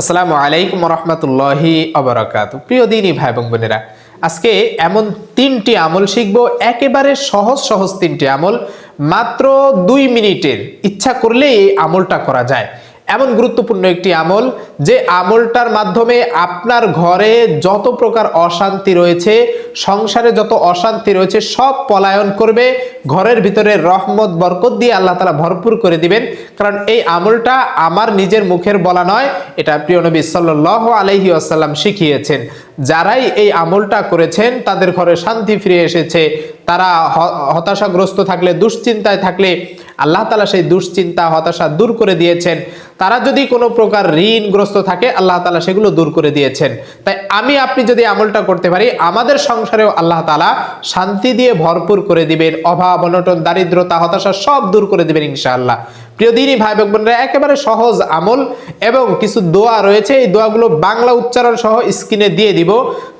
আসসালামু আলাইকুম রহমতুল্লাহি অবরাকাত প্রিয় দিনই ভাই এবং বোনেরা, আজকে এমন তিনটি আমল শিখব, একেবারে সহজ সহজ তিনটি আমল, মাত্র দুই মিনিটের। ইচ্ছা করলে এই আমলটা করা যায়। এমন গুরুত্বপূর্ণ একটি আমল যে আমলটার মাধ্যমে আপনার ঘরে যত প্রকার অশান্তি রয়েছে, সংসারে যত অশান্তি রয়েছে, সব পলায়ন করবে, ঘরের ভিতরে রহমত, বরকত দিয়ে আল্লাহ তালা ভরপুর করে দিবেন। কারণ এই আমলটা আমার নিজের মুখের বলা নয়, এটা প্রিয় নবী সাল্লাহ আলহি আসাল্লাম শিখিয়েছেন। যারাই এই আমলটা করেছেন, তাদের ঘরে শান্তি ফিরে এসেছে। তারা হতাশাগ্রস্ত থাকলে, দুশ্চিন্তায় থাকলে আল্লাহ তালা সেই দুশ্চিন্তা, হতাশা দূর করে দিয়েছেন। তারা যদি কোনো প্রকার ঋণগ্রস্ত থাকে, আল্লাহ তালা সেগুলো দূর করে দিয়েছেন। তাই আমি, আপনি যদি আমলটা করতে পারি, আমাদের সংসারেও আল্লাহ তালা শান্তি দিয়ে ভরপুর করে দিবেন। অভাব, অনটন, দারিদ্রতা, হতাশা সব দূর করে দিবেন ইনশাআল্লাহ। প্রিয় দিনই ভাই বোন বোনেরা, একেবারে সহজ আমল এবং কিছু দোয়া রয়েছে। এই দোয়াগুলো বাংলা উচ্চারণ সহ স্ক্রিনে দিয়ে দিব।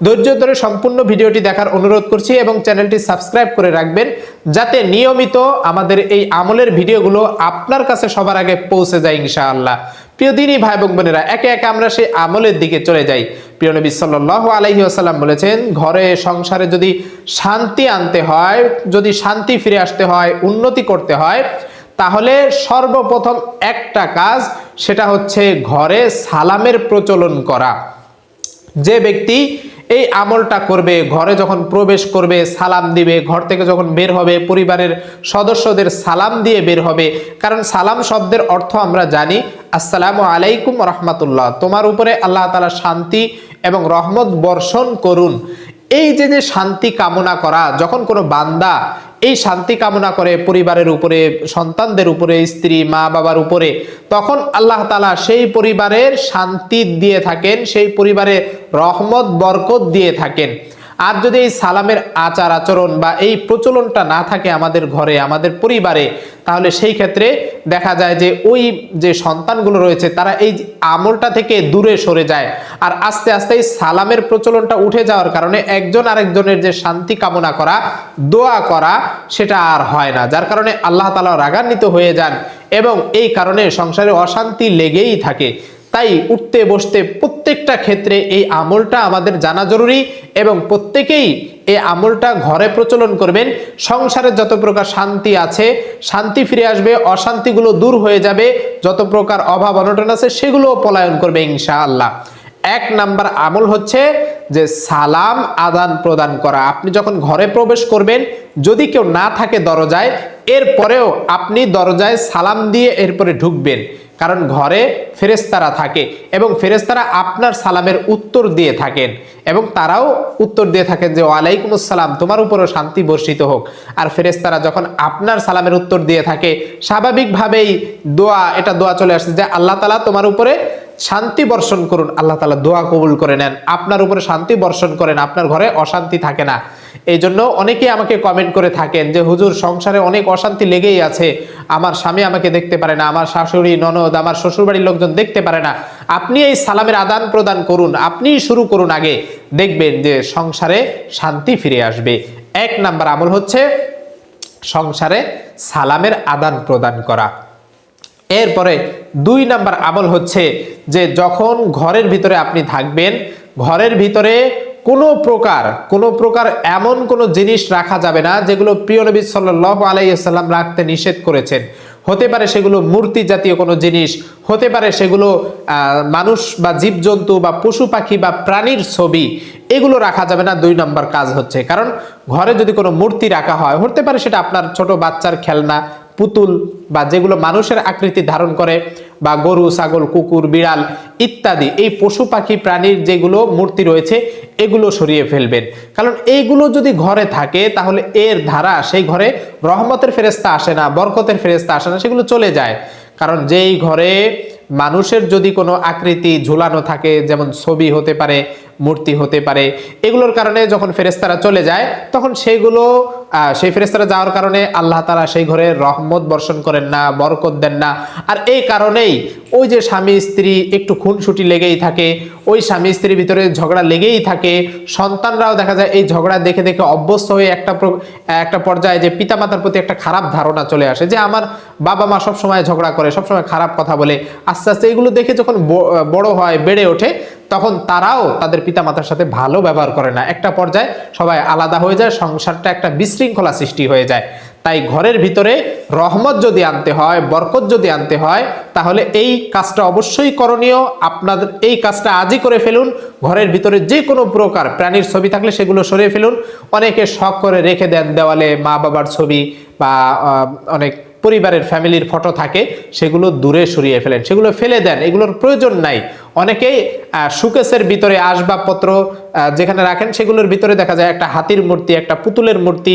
ধৈর্য ধরে সম্পূর্ণ ভিডিওটি দেখার অনুরোধ করছি এবং চ্যানেলটি সাবস্ক্রাইব করে রাখবেন যাতে নিয়মিত আমাদের এই আমলের ভিডিওগুলো আপনার কাছে সবার আগে পৌঁছে যায় ইনশাআল্লাহ। প্রিয় দিনই ভাই বোনেরা, একে একে আমরা সেই আমলের দিকে চলে যাই। প্রিয় নবী সাল্লাহ আলহি আসাল্লাম বলেছেন, ঘরে, সংসারে যদি শান্তি আনতে হয়, যদি শান্তি ফিরে আসতে হয়, উন্নতি করতে হয় তাহলে সর্বপ্রথম একটা কাজ, সেটা হচ্ছে ঘরে সালামের প্রচলন করা। যে ব্যক্তি এই আমলটা করবে, ঘরে যখন প্রবেশ করবে, সালাম দিবে, ঘর থেকে যখন বের হবে, পরিবারের সদস্যদের সালাম দিয়ে বের হবে, কারণ সালাম শব্দের অর্থ আমরা জানি, আসসালামু আলাইকুম রহমাতুল্লাহ, তোমার উপরে আল্লাহ তালা শান্তি এবং রহমত বর্ষণ করুন। এই যে যে শান্তি কামনা করা, যখন কোনো বান্দা এই শান্তি কামনা করে পরিবারের উপরে, সন্তানদের উপরে, স্ত্রী, মা বাবার উপরে, তখন আল্লাহ তালা সেই পরিবারের শান্তি দিয়ে থাকেন, সেই পরিবারে রহমত, বরকত দিয়ে থাকেন। আর যদি এই সালামের আচার আচরণ বা এই প্রচলনটা না থাকে আমাদের ঘরে, আমাদের পরিবারে, তাহলে সেই ক্ষেত্রে দেখা যায় যে ওই যে সন্তানগুলো রয়েছে, তারা এই আমলটা থেকে দূরে সরে যায়। আর আস্তে আস্তে এই সালামের প্রচলনটা উঠে যাওয়ার কারণে একজন আরেকজনের যে শান্তি কামনা করা, দোয়া করা, সেটা আর হয় না। যার কারণে আল্লাহ তালা রাগান্বিত হয়ে যান এবং এই কারণে সংসারে অশান্তি লেগেই থাকে। তাই উঠতে বসতে প্রত্যেকটা ক্ষেত্রে এই আমলটা আমাদের জানা জরুরি এবং প্রত্যেকেই এই আমলটা ঘরে প্রচলন করবেন। সংসারে যত প্রকার শান্তি আছে, শান্তি ফিরে আসবে, অশান্তিগুলো দূর হয়ে যাবে, যত প্রকার অভাব অনটন আছে সেগুলোও পলায়ন করবে ইনশাআল্লাহ। এক নাম্বার আমল হচ্ছে যে সালাম আদান প্রদান করা। আপনি যখন ঘরে প্রবেশ করবেন, যদি কেউ না থাকে দরজায়, এরপরেও আপনি দরজায় সালাম দিয়ে এরপরে ঢুকবেন। কারণ ঘরে ফেরেস্তারা থাকে এবং ফেরেস্তারা আপনার সালামের উত্তর দিয়ে থাকেন এবং তারাও উত্তর দিয়ে থাকেন যে ওয়ালাইকুম আসসালাম তোমার উপরও শান্তি বর্ষিত হোক। আর ফেরেস্তারা যখন আপনার সালামের উত্তর দিয়ে থাকে, স্বাভাবিকভাবেই দোয়া, এটা দোয়া চলে আসছে যে আল্লাহ তালা তোমার উপরে শান্তি বর্ষণ করুন। আল্লাহ তালা দোয়া কবুল করে নেন। আপনার উপরে শান্তি বর্ষণ করেন। আপনার ঘরে অশান্তি থাকে না। এই জন্য অনেকেই আমাকে কমেন্ট করে থাকেন যে, হুজুর, সংসারে অনেক অশান্তি লেগেই আছে। আমার স্বামী আমাকে দেখতে পারে না, আমার শাশুড়ি, ননদ, আমার শ্বশুরবাড়ির লোকজন দেখতে পারে না। আপনি এই সালামের আদান প্রদান করুন, আপনিই শুরু করুন আগে। দেখবেন যে, সংসারে শান্তি ফিরে আসবে। এক নাম্বার আমল হচ্ছে সংসারে সালামের আদান প্রদান করা। এরপরে দুই নাম্বার আমল হচ্ছে যে, যখন ঘরের ভিতরে আপনি থাকবেন, ঘরের ভিতরে কোনো প্রকার কোনো প্রকার এমন কোনো জিনিস রাখা যাবে না যেগুলো প্রিয় নবী সাল্লাহ আলাইসাল্লাম রাখতে নিষেধ করেছেন। হতে পারে সেগুলো মূর্তি জাতীয় কোনো জিনিস, হতে পারে সেগুলো মানুষ বা জীবজন্তু বা পশু পাখি বা প্রাণীর ছবি, এগুলো রাখা যাবে না। দুই নম্বর কাজ হচ্ছে, কারণ ঘরে যদি কোনো মূর্তি রাখা হয়, হতে পারে সেটা আপনার ছোট বাচ্চার খেলনা পুতুল বা যেগুলো মানুষের আকৃতি ধারণ করে, বা গরু, ছাগল, কুকুর, বিড়াল ইত্যাদি। এই পশু পাখি, প্রাণীর যেগুলো মূর্তি রয়েছে, এগুলো সরিয়ে ফেলবেন। কারণ এইগুলো যদি ঘরে থাকে, তাহলে এর ধারা সেই ঘরে রহমতের ফেরেস্তা আসে না, বরকতের ফেরেস্তা আসে না, সেগুলো চলে যায়। কারণ যেই ঘরে মানুষের যদি কোনো আকৃতি ঝুলানো থাকে, যেমন ছবি হতে পারে মূর্তি হতে পারে। এগুলোর কারণে যখন ফেরেস্তারা চলে যায়, তখন সেইগুলো সেই ফেরেস্তারা যাওয়ার কারণে আল্লাহ তালা সেই ঘরে রহমত বর্ষণ করেন না, বরকত দেন না। আর এই কারণেই ওই যে স্বামী, স্ত্রী একটু খুনসুটি লেগেই থাকে, ওই স্বামী, স্ত্রীর ভিতরে ঝগড়া লেগেই থাকে। সন্তানরাও দেখা যায় এই ঝগড়া দেখে দেখে অভ্যস্ত হয়ে একটা একটা পর্যায়ে যে পিতামাতার প্রতি একটা খারাপ ধারণা চলে আসে যে আমার বাবা মা সবসময় ঝগড়া করে, সবসময় খারাপ কথা বলে। আস্তে আস্তে এগুলো দেখে যখন বড় হয়, বেড়ে ওঠে তখন তারাও তাদের পিতামাতার সাথে ভালো ব্যবহার করে না। একটা পর্যায়ে সবাই আলাদা হয়ে যায়, সংসারটা একটা বিশৃঙ্খলা সৃষ্টি হয়ে যায়। তাই ঘরের ভিতরে রহমত যদি আনতে হয়, বরকত যদি আনতে হয়, তাহলে এই কাজটা অবশ্যই করণীয়। আপনাদের এই কাজটা আজই করে ফেলুন। ঘরের ভিতরে যে কোনো প্রকার প্রাণীর ছবি থাকলে সেগুলো সরিয়ে ফেলুন। অনেকে শখ করে রেখে দেন দেওয়ালে মা বাবার ছবি বা অনেক পরিবারের ফ্যামিলির ফটো থাকে, সেগুলো দূরে সরিয়ে ফেলেন। সেগুলো ফেলে দেন, এগুলোর প্রয়োজন নাই। অনেকেই সুকেসের ভিতরে আসবাবপত্র যেখানে রাখেন সেগুলোর ভিতরে দেখা যায় একটা হাতির মূর্তি, একটা পুতুলের মূর্তি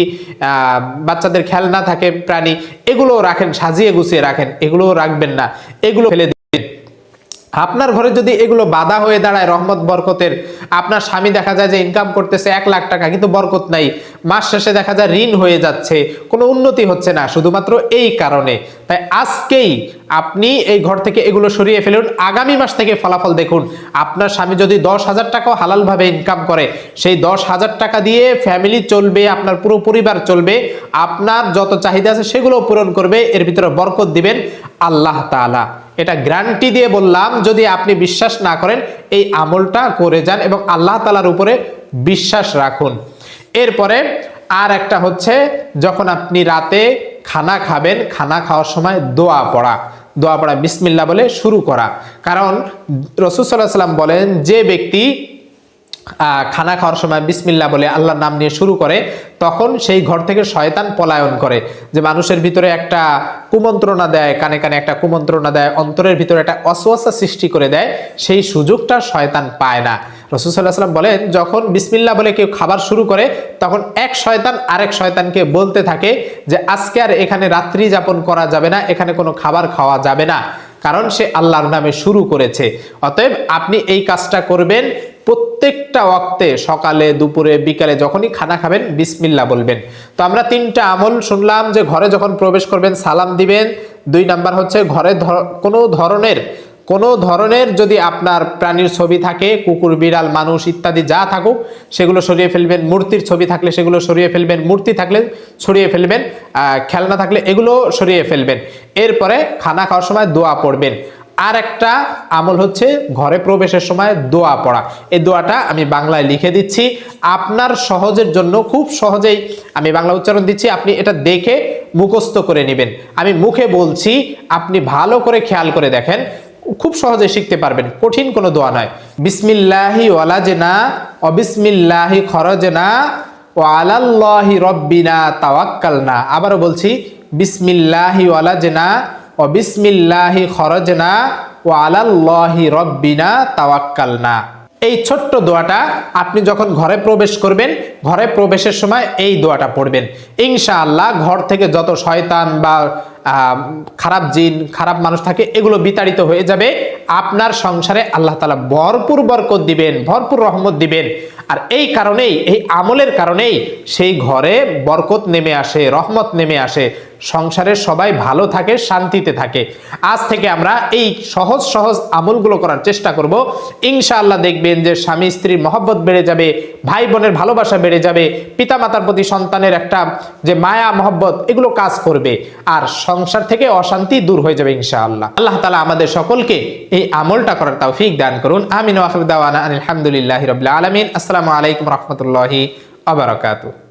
বাচ্চাদের খেলনা থাকে, প্রাণী এগুলো রাখেন, সাজিয়ে গুছিয়ে রাখেন, এগুলোও রাখবেন না। এগুলো ফেলে আপনার ঘরে যদি এগুলো বাধা হয়ে দাঁড়ায় রহমত, বরকতের, আপনার স্বামী দেখা যায় যে ইনকাম করতেছে এক লাখ টাকা, কিন্তু বরকত নাই, মাস শেষে দেখা যায় ঋণ হয়ে যাচ্ছে, কোনো উন্নতি হচ্ছে না, শুধুমাত্র এই কারণে। তাই আজকেই আপনি এই ঘর থেকে এগুলো সরিয়ে ফেলুন, আগামী মাস থেকে ফলাফল দেখুন। আপনার স্বামী যদি দশ হাজার টাকাও হালালভাবে ইনকাম করে, সেই দশ হাজার টাকা দিয়ে ফ্যামিলি চলবে, আপনার পুরো পরিবার চলবে, আপনার যত চাহিদা আছে সেগুলো পূরণ করবে, এর ভিতরে বরকত দিবেন আল্লাহ তাআলা। এটা গ্যারান্টি দিয়ে বললাম, যদি আপনি বিশ্বাস না করেন, এই আমলটা করে যান এবং আল্লাহ তালার উপরে বিশ্বাস রাখুন। এরপরে আর একটা হচ্ছে, যখন আপনি রাতে খানা খাবেন, খানা খাওয়ার সময় দোয়া পড়া। দোয়া পড়া বিসমিল্লা বলে শুরু করা। কারণ রসুল সাল্লাহ সাল্লাম বলেন, যে ব্যক্তি খানা খাওয়ার সময় বিসমিল্লা বলে আল্লাহর নাম নিয়ে শুরু করে, তখন সেই ঘর থেকে শয়তান পলায়ন করে। যে মানুষের ভিতরে একটা কুমন্ত্রণা দেয়, কানে কানে একটা কুমন্ত্রণা দেয়, অন্তরের ভিতরে একটা অসুয়াশা সৃষ্টি করে দেয়, সেই সুযোগটা শয়তান পায় না। রসুল্লাহ সাল্লাম বলেন, যখন বিসমিল্লা বলে কেউ খাবার শুরু করে, তখন এক শয়তান আরেক শয়তানকে বলতে থাকে যে, আজকে আর এখানে রাত্রি যাপন করা যাবে না, এখানে কোনো খাবার খাওয়া যাবে না। কারণ সে আল্লাহর নামে শুরু করেছে। অতএব আপনি এই কাজটা করবেন প্রত্যেকটা ওয়াক্তে সকালে, দুপুরে, বিকালে যখনই খানা খাবেন বিসমিল্লা বলবেন। তো আমরা তিনটা আমল শুনলাম যে ঘরে যখন প্রবেশ করবেন, সালাম দিবেন। দুই নাম্বার হচ্ছে ঘরে কোনো ধরনের কোনো ধরনের যদি আপনার প্রাণীর ছবি থাকে, কুকুর, বিড়াল, মানুষ ইত্যাদি যা থাকুক, সেগুলো সরিয়ে ফেলবেন। মূর্তির ছবি থাকলে সেগুলো সরিয়ে ফেলবেন। মূর্তি থাকলে সরিয়ে ফেলবেন। খেলনা থাকলে এগুলো সরিয়ে ফেলবেন। এরপরে খানা খাওয়ার সময় দোয়া পড়বেন। আর একটা আমল হচ্ছে ঘরে প্রবেশের সময় দোয়া পড়া। এই দোয়াটা আমি বাংলায় লিখে দিচ্ছি। আপনার সহজের জন্য খুব সহজেই আমি বাংলা উচ্চারণ দিচ্ছি। আপনি এটা দেখে মুখস্থ করে নেবেন। আমি মুখে বলছি, আপনি ভালো করে খেয়াল করে দেখেন। খুব সহজে শিখতে পারবেন। কঠিন কোনো দোয়া নয়। বিসমিল্লাহি ওয়ালাজনা অবিসমিল্লাহি খরজনা ও আলাল্লাহি রব্বিনা তাওয়াক্কালনা। আবারও বলছি, বিসমিল্লাহি ওয়ালাজনা ও বিসমিল্লাহি খরজনা ও আলাল্লাহি রব্বিনা তাওয়াক্কালনা। এই ছোট্ট দোয়াটা আপনি যখন ঘরে প্রবেশ করবেন, ঘরে প্রবেশের সময় এই দোয়াটা পড়বেন। ইনশাআল্লাহ ঘর থেকে যত শয়তান বা খারাপ জিন, খারাপ মানুষ থাকে, এগুলো বিতাড়িত হয়ে যাবে। আপনার সংসারে আল্লাহ তালা ভরপুর বরকত দিবেন, ভরপুর রহমত দিবেন। আর এই কারণেই, এই আমলের কারণেই সেই ঘরে বরকত নেমে আসে, রহমত নেমে আসে। সংসারের সবাই ভালো থাকে, শান্তিতে থাকে। আজ থেকে আমরা এই সহজ সহজ আমলগুলো করার চেষ্টা করব। ইনশাআল্লাহ দেখবেন যে স্বামী স্ত্রীর মহব্বত বেড়ে যাবে, ভাই বোনের ভালোবাসা বেড়ে যাবে, পিতামাতার প্রতি সন্তানের একটা যে মায়া, মহব্বত, এগুলো কাজ করবে আর সংসার থেকে অশান্তি দূর হয়ে যাবে ইনশাআল্লাহ। আল্লাহ তালা আমাদের সকলকে এই আমলটা করার তৌফিক দান করুন। আমিন আলহামদুলিল্লাহ রবিল্লা আলমিন। আসসালামু আলাইকুম রহমতুল্লাহি আবরাকাতু